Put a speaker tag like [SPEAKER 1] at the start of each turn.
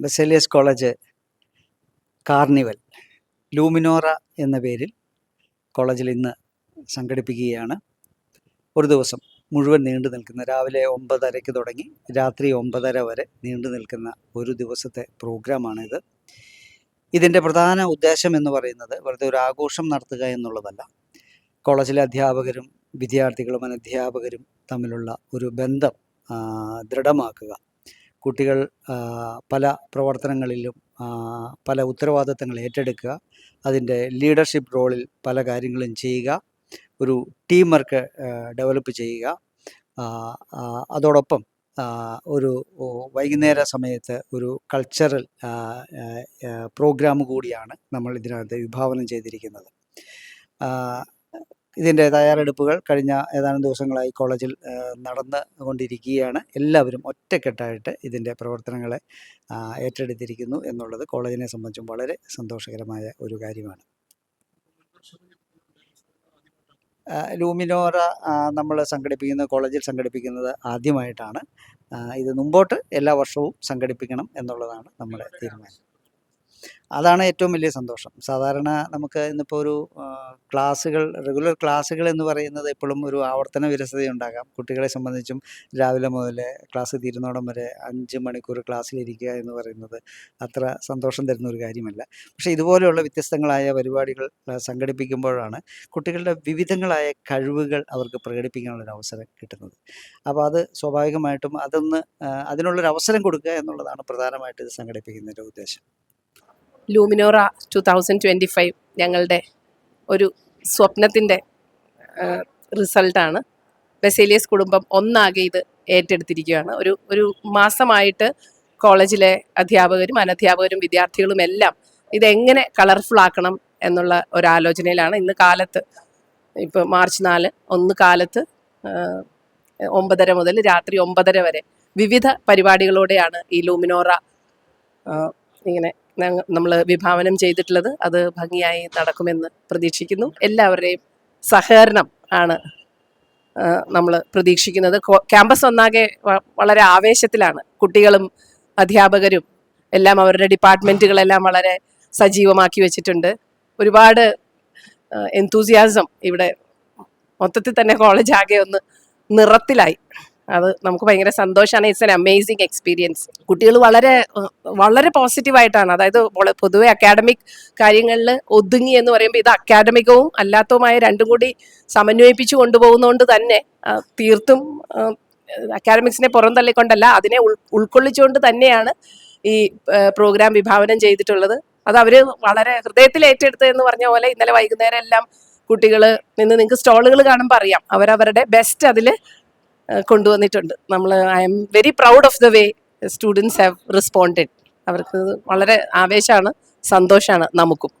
[SPEAKER 1] Baselios college carnival ലൂമിനോറ എന്ന പേരിൽ കോളേജിൽ ഇന്ന് സംഘടിപ്പിക്കുകയാണ്. ഒരു ദിവസം മുഴുവൻ നീണ്ടു നിൽക്കുന്ന രാവിലെ ഒമ്പതരയ്ക്ക് തുടങ്ങി രാത്രി ഒമ്പതര വരെ നീണ്ടു നിൽക്കുന്ന ഒരു ദിവസത്തെ പ്രോഗ്രാമാണിത്. ഇതിന്റെ പ്രധാന ഉദ്ദേശം എന്ന് പറയുന്നത് വെറുതെ ഒരു ആഘോഷം നടത്തുക എന്നുള്ളതല്ല. കോളേജിലെ അധ്യാപകരും വിദ്യാർത്ഥികളും അനധ്യാപകരും തമ്മിലുള്ള ഒരു ബന്ധം ദൃഢമാക്കുക. കുട്ടികൾ പല പ്രവർത്തനങ്ങളിലും പല ഉത്തരവാദിത്തങ്ങൾ ഏറ്റെടുക്കുക. അതിന്റെ ലീഡർഷിപ്പ് റോളിൽ പല കാര്യങ്ങളും ചെയ്യുക. ഒരു ടീം വർക്ക് ഡെവലപ്പ് ചെയ്യുക. അതോടൊപ്പം ഒരു വൈകുന്നേര സമയത്ത് ഒരു കൾച്ചറൽ പ്രോഗ്രാം കൂടിയാണ് നമ്മൾ ഇതിനകത്ത് വിഭാവനം ചെയ്തിരിക്കുന്നത്. ഇതിന്റെ തയ്യാറെടുപ്പുകൾ കഴിഞ്ഞ ഏതാനും ദിവസങ്ങളായി കോളേജിൽ നടന്നു കൊണ്ടിരിക്കുകയാണ് എല്ലാവരും ഒറ്റക്കെട്ടായിട്ട് ഇതിന്റെ പ്രവർത്തനങ്ങളെ ഏറ്റെടുത്തിരിക്കുന്നു എന്നുള്ളത് കോളേജിനെ സംബന്ധിച്ചും വളരെ സന്തോഷകരമായ ഒരു കാര്യമാണ്. ലൂമിനോറ നമ്മൾ സംഘടിപ്പിക്കുന്ന കോളേജിൽ സംഘടിപ്പിക്കുന്നത് ആദ്യമായിട്ടാണ്. ഇത് മുമ്പോട്ട് എല്ലാ വർഷവും സംഘടിപ്പിക്കണം എന്നുള്ളതാണ് നമ്മുടെ തീരുമാനം. അതാണ് ഏറ്റവും വലിയ സന്തോഷം. സാധാരണ നമുക്ക് ഇന്നിപ്പോൾ ഒരു ക്ലാസ്സുകൾ റെഗുലർ ക്ലാസ്സുകൾ എന്ന് പറയുന്നത് എപ്പോഴും ഒരു ആവർത്തന വിരസതയുണ്ടാകാം കുട്ടികളെ സംബന്ധിച്ചും രാവിലെ മുതൽ ക്ലാസ് തീരുന്നോടം വരെ അഞ്ച് മണിക്കൂർ ക്ലാസ്സിലിരിക്കുക എന്ന് പറയുന്നത് അത്ര സന്തോഷം തരുന്ന ഒരു കാര്യമല്ല. പക്ഷേ ഇതുപോലെയുള്ള വ്യത്യസ്തങ്ങളായ പരിപാടികൾ സംഘടിപ്പിക്കുമ്പോഴാണ് കുട്ടികളുടെ വിവിധങ്ങളായ കഴിവുകൾ അവർക്ക് പ്രകടിപ്പിക്കാനുള്ളൊരു അവസരം കിട്ടുന്നത്. അപ്പോൾ അത് സ്വാഭാവികമായിട്ടും അതൊന്ന് അതിനുള്ളൊരു അവസരം കൊടുക്കുക എന്നുള്ളതാണ് പ്രധാനമായിട്ട് ഇത് സംഘടിപ്പിക്കുന്നതിന്റെ ഉദ്ദേശം.
[SPEAKER 2] Luminora two thousand twenty five ഞങ്ങളുടെ ഒരു സ്വപ്നത്തിന്റെ റിസൾട്ടാണ്. ബെസേലിയസ് കുടുംബം ഒന്നാകെ ഇത് ഏറ്റെടുത്തിരിക്കുകയാണ്. ഒരു ഒരു മാസമായിട്ട് കോളേജിലെ അധ്യാപകരും അനധ്യാപകരും വിദ്യാർത്ഥികളും എല്ലാം ഇതെങ്ങനെ കളർഫുൾ ആക്കണം എന്നുള്ള ഒരാലോചനയിലാണ്. ഇന്ന് കാലത്ത് ഇപ്പോൾ മാർച്ച് നാല് ഒന്ന് കാലത്ത് ഒമ്പതര മുതൽ രാത്രി ഒമ്പതര വരെ വിവിധ പരിപാടികളോടെയാണ് ഈ ലൂമിനോറ ഇങ്ങനെ നമ്മൾ വിഭാവനം ചെയ്തിട്ടുള്ളത് അത് ഭംഗിയായി നടക്കുമെന്ന് പ്രതീക്ഷിക്കുന്നു. എല്ലാവരുടെയും സഹകരണം ആണ് നമ്മൾ പ്രതീക്ഷിക്കുന്നത്. ക്യാമ്പസ് ഒന്നാകെ വളരെ ആവേശത്തിലാണ്. കുട്ടികളും അധ്യാപകരും എല്ലാം അവരുടെ ഡിപ്പാർട്ട്മെന്റുകളെല്ലാം വളരെ സജീവമാക്കി വെച്ചിട്ടുണ്ട്. ഒരുപാട് എന്തൂസിയാസം ഇവിടെ മൊത്തത്തിൽ തന്നെ കോളേജ് ആകെ ഒന്ന് നിറത്തിലായി. അത് നമുക്ക് ഭയങ്കര സന്തോഷമാണ് ഇറ്റ്സ് എൻ അമേസിങ് എക്സ്പീരിയൻസ് കുട്ടികൾ വളരെ വളരെ പോസിറ്റീവായിട്ടാണ് അതായത് പൊതുവെ അക്കാഡമിക് കാര്യങ്ങളിൽ ഒതുങ്ങി എന്ന് പറയുമ്പോൾ ഇത് അക്കാഡമികവും അല്ലാത്തതുമായ രണ്ടും കൂടി സമന്വയിപ്പിച്ചു കൊണ്ടുപോകുന്നതുകൊണ്ട് തന്നെ തീർത്തും അക്കാഡമിക്സിനെ പുറം തള്ളിക്കൊണ്ടല്ല അതിനെ ഉൾ ഉൾക്കൊള്ളിച്ചുകൊണ്ട് തന്നെയാണ് ഈ പ്രോഗ്രാം വിഭാവനം ചെയ്തിട്ടുള്ളത്. അത് അവർ വളരെ ഹൃദയത്തിൽ ഏറ്റെടുത്ത് എന്ന് പറഞ്ഞ പോലെ ഇന്നലെ വൈകുന്നേരം എല്ലാം കുട്ടികൾ നിന്ന് നിങ്ങൾക്ക് സ്റ്റോളുകൾ കാണുമ്പോൾ അറിയാം. അവരവരുടെ ബെസ്റ്റ് അതിൽ കൊണ്ടുവന്നിട്ടുണ്ട്. നമ്മൾ I'm very proud of the way students have responded അവർക്ക് വളരെ ആവേശമാണ് സന്തോഷമാണ് നമുക്കും.